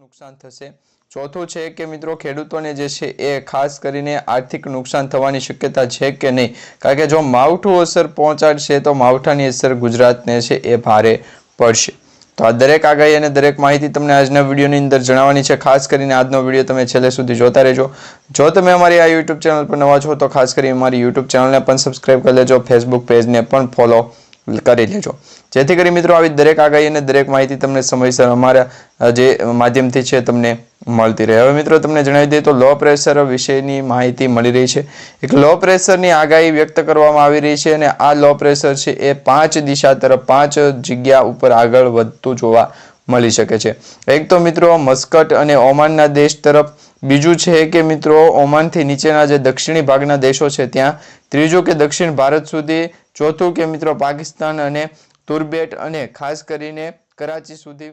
નુકસાન થશે. ચોથું છે કે મિત્રો, ખેડૂતોને જે છે એ ખાસ કરીને આર્થિક નુકસાન થવાની શક્યતા છે કે નહીં? કારણ કે જો માવઠું અસર પહોંચાડશે, તો માવઠાની અસર ગુજરાતને છે એ ભારે પડશે. તો આ દરેક આગાહી અને દરેક માહિતી તમને આજના વિડીયોની અંદર જણાવવાની છે. ખાસ કરીને આજનો વીડિયો તમે છેલ્લે સુધી જોતા રહેજો. જો તમે અમારી આ યુટ્યુબ ચેનલ પર નવા છો, તો ખાસ કરી અમારી યુટ્યુબ ચેનલને પણ સબસ્ક્રાઈબ કરી લેજો. ફેસબુક પેજને પણ ફોલો કરી લેજો. જેથી કરી મિત્રો આવી દરેક આગાહી અને દરેક માહિતી તમને સમયસર અમારા જે માધ્યમથી છે તમને મળતી રહે. હવે મિત્રો તમને જણાવી દઈએ તો લો પ્રેશર વિશેની માહિતી મળી રહી છે. એક લો પ્રેશરની આગાહી વ્યક્ત કરવામાં આવી રહી છે અને આ લો પ્રેશર છે એ પાંચ દિશા તરફ, પાંચ જગ્યા ઉપર આગળ વધતું જોવા મળી શકે છે. એક તો મિત્રો મસ્કટ અને ઓમાનના દેશ તરફ, બીજું છે કે મિત્રો ઓમાનથી નીચેના જે દક્ષિણી ભાગના દેશો છે ત્યાં, ત્રીજું કે દક્ષિણ ભારત સુધી, ચોથું કે મિત્રો પાકિસ્તાન અને તુર્બેટ અને ખાસ કરીને કરાચી સુધી